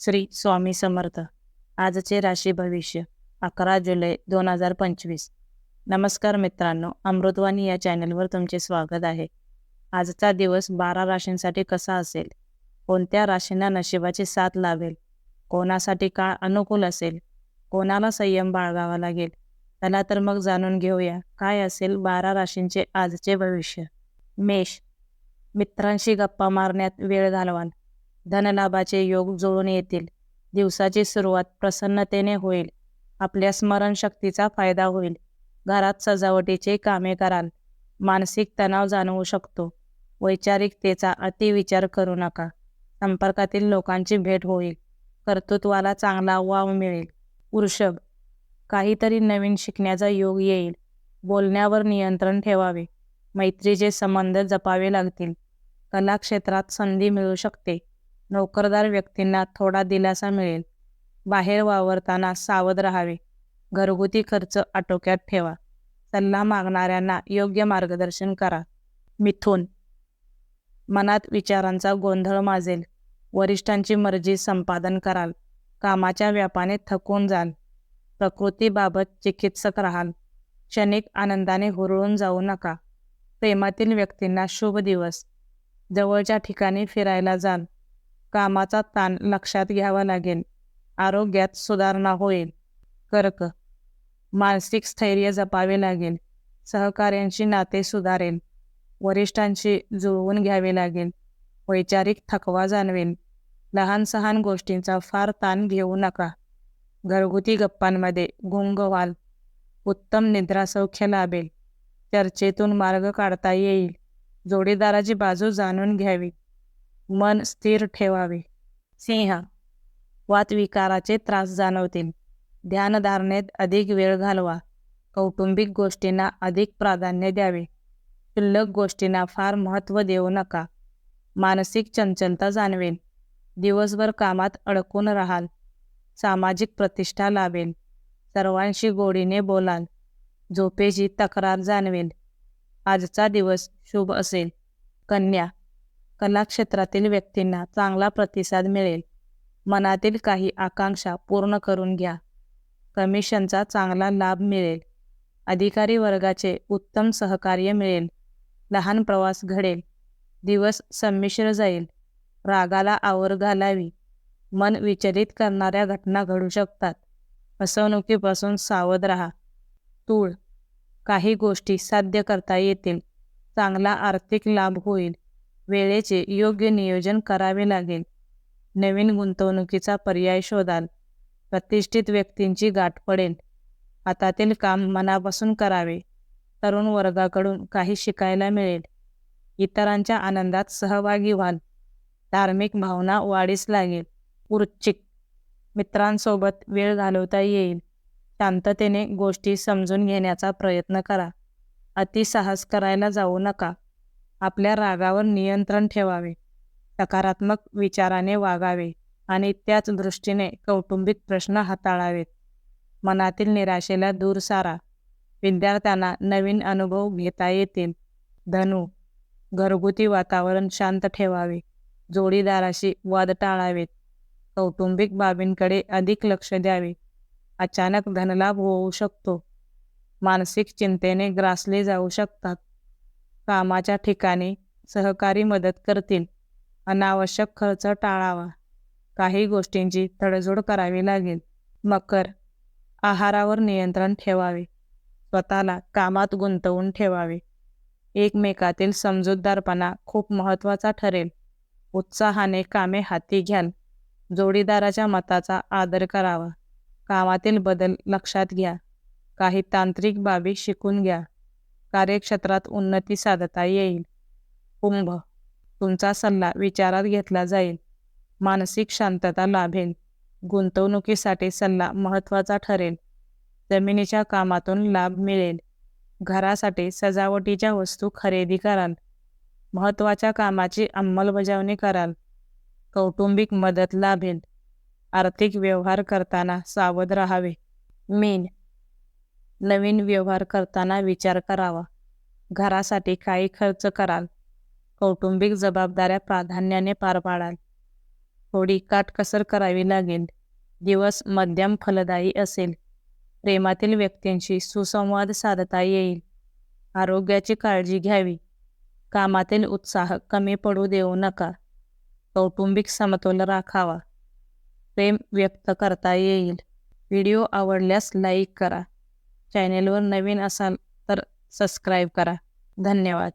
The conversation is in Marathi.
श्री स्वामी समर्थ. आजचे राशी भविष्य अकरा जुलै दोन हजार पंचवीस. नमस्कार मित्रांनो अमृतवाणी या चॅनलवर तुमचे स्वागत आहे. आजचा दिवस बारा राशींसाठी कसा असेल? कोणत्या राशींना नशिबाची साथ लावेल? कोणासाठी काळ अनुकूल असेल? कोणाला संयम बाळगावा लागेल? चला तर मग जाणून घेऊया काय असेल बारा राशींचे आजचे भविष्य? मेष मित्रांशी गप्पा मारण्यात वेळ घालवाल. धनलाभाचे योग जुळून येतील. दिवसाची सुरुवात प्रसन्नतेने होईल. आपल्या स्मरणशक्तीचा फायदा होईल. घरात सजावटीचे कामे कराल. मानसिक तणाव जाणवू शकतो. वैचारिकतेचा अतिविचार करू नका. संपर्कातील लोकांची भेट होईल. कर्तृत्वाला चांगला वाव मिळेल. वृषभ काहीतरी नवीन शिकण्याचा योग येईल. बोलण्यावर नियंत्रण ठेवावे. मैत्रीचे संबंध जपावे लागतील. कला क्षेत्रात संधी मिळू शकते. नोकरदार व्यक्तींना थोडा दिलासा मिळेल. बाहेर वावरताना सावध राहावे. घरगुती खर्च आटोक्यात ठेवा. सल्ला मागणाऱ्यांना योग्य मार्गदर्शन करा. मिथून. मनात विचारांचा गोंधळ माजेल. वरिष्ठांची मर्जी संपादन कराल. कामाच्या व्यापाने थकून जाल. प्रकृतीबाबत चिकित्सक राहाल. क्षणिक आनंदाने हुरळून जाऊ नका. प्रेमातील व्यक्तींना शुभ दिवस. जवळच्या ठिकाणी फिरायला जाल. कामाचा ताण लक्षात घ्यावा लागेल. आरोग्यात सुधारणा होईल. कर्क. मानसिक स्थैर्य जपावे लागेल. सहकार्यांशी नाते सुधारेल. वरिष्ठांशी जुळवून घ्यावे लागेल. वैचारिक थकवा जाणवेल. लहान सहान गोष्टींचा फार ताण घेऊ नका. घरगुती गप्पांमध्ये गुंग व्हाल. उत्तम निद्रासौख्य लाभेल. चर्चेतून मार्ग काढता येईल. जोडीदाराची बाजू जाणून घ्यावी. मन स्थिर ठेवावे. सिंह वातविकाराचे त्रास जाणवतील. ध्यानधारणेत अधिक वेळ घालवा. कौटुंबिक गोष्टींना अधिक प्राधान्य द्यावे. क्षुल्लक गोष्टींना फार महत्त्व देऊ नका. मानसिक चंचलता जाणवेल. दिवसभर कामात अडकून राहाल. सामाजिक प्रतिष्ठा लाभेल. सर्वांशी गोडीने बोलाल. झोपेची तक्रार जाणवेल. आजचा दिवस शुभ असेल. कन्या कलाक्षेत्रातील व्यक्तींना चांगला प्रतिसाद मिळेल. मनातील काही आकांक्षा पूर्ण करून घ्या. कमिशनचा चांगला लाभ मिळेल. अधिकारी वर्गाचे उत्तम सहकार्य मिळेल. लहान प्रवास घडेल. दिवस संमिश्र जाईल. रागाला आवर घालावी. मन विचलित करणाऱ्या घटना घडू शकतात. फसवणुकीपासून सावध राहा. तूळ. काही गोष्टी साध्य करता येतील. चांगला आर्थिक लाभ होईल. वेळेचे योग्य नियोजन करावे लागेल. नवीन गुंतवणुकीचा पर्याय शोधाल. प्रतिष्ठित व्यक्तींची गाठ पडेल. हातातील काम मनापासून करावे. तरुण वर्गाकडून काही शिकायला मिळेल. इतरांच्या आनंदात सहभागी व्हाल. धार्मिक भावना वाढीस लागेल. वृश्चिक मित्रांसोबत वेळ घालवता येईल. शांततेने गोष्टी समजून घेण्याचा प्रयत्न करा. अतिसाहस करायला जाऊ नका. आपल्या रागावर नियंत्रण ठेवावे सकारात्मक विचाराने वागावे आणि त्याच दृष्टीने कौटुंबिक प्रश्न हाताळावेत. मनातील निराशेला दूर सारा. विद्यार्थ्यांना नवीन अनुभव घेता येतील. धनु घरगुती वातावरण शांत ठेवावे. जोडीदाराशी वाद टाळावेत. कौटुंबिक बाबींकडे अधिक लक्ष द्यावे. अचानक धनलाभ होऊ शकतो. मानसिक चिंतेने ग्रासले जाऊ शकतात. कामाच्या ठिकाणी सहकारी मदत करतील. अनावश्यक खर्च टाळावा. काही गोष्टींची तडजोड करावी लागेल. मकर. आहारावर नियंत्रण ठेवावे. स्वतःला कामात गुंतवून ठेवावे. एकमेकातील समजूतदारपणा खूप महत्त्वाचा ठरेल. उत्साहाने कामे हाती घ्याल. जोडीदाराच्या मताचा आदर करावा. कामातील बदल लक्षात घ्या. काही तांत्रिक बाबी शिकून घ्या. कार्यक्षेत्रात उन्नती साधता येईल. कुंभ. तुमचा सल्ला विचारात घेतला जाईल. मानसिक शांतता लाभेल. गुंतवणुकीसाठी सल्ला महत्त्वाचा ठरेल. जमिनीच्या कामातून लाभ मिळेल. घरासाठी सजावटीच्या वस्तू खरेदी कराल. महत्त्वाच्या कामाची अंमलबजावणी कराल. कौटुंबिक मदत लाभेल. आर्थिक व्यवहार करताना सावध राहावे. मीन. नवीन व्यवहार करताना विचार करावा. घरासाठी काही खर्च कराल. कौटुंबिक जबाबदाऱ्या प्राधान्याने पार पाडाल. थोडी काटकसर करावी लागेल. दिवस मध्यम फलदायी असेल. प्रेमातील व्यक्तींशी सुसंवाद साधता येईल. आरोग्याची काळजी घ्यावी. कामातील उत्साह कमी पडू देऊ नका. कौटुंबिक समतोल राखावा. प्रेम व्यक्त करता येईल. व्हिडिओ आवडल्यास लाईक करा. चॅनेलवर नवीन असाल तर सबस्क्राईब करा. धन्यवाद.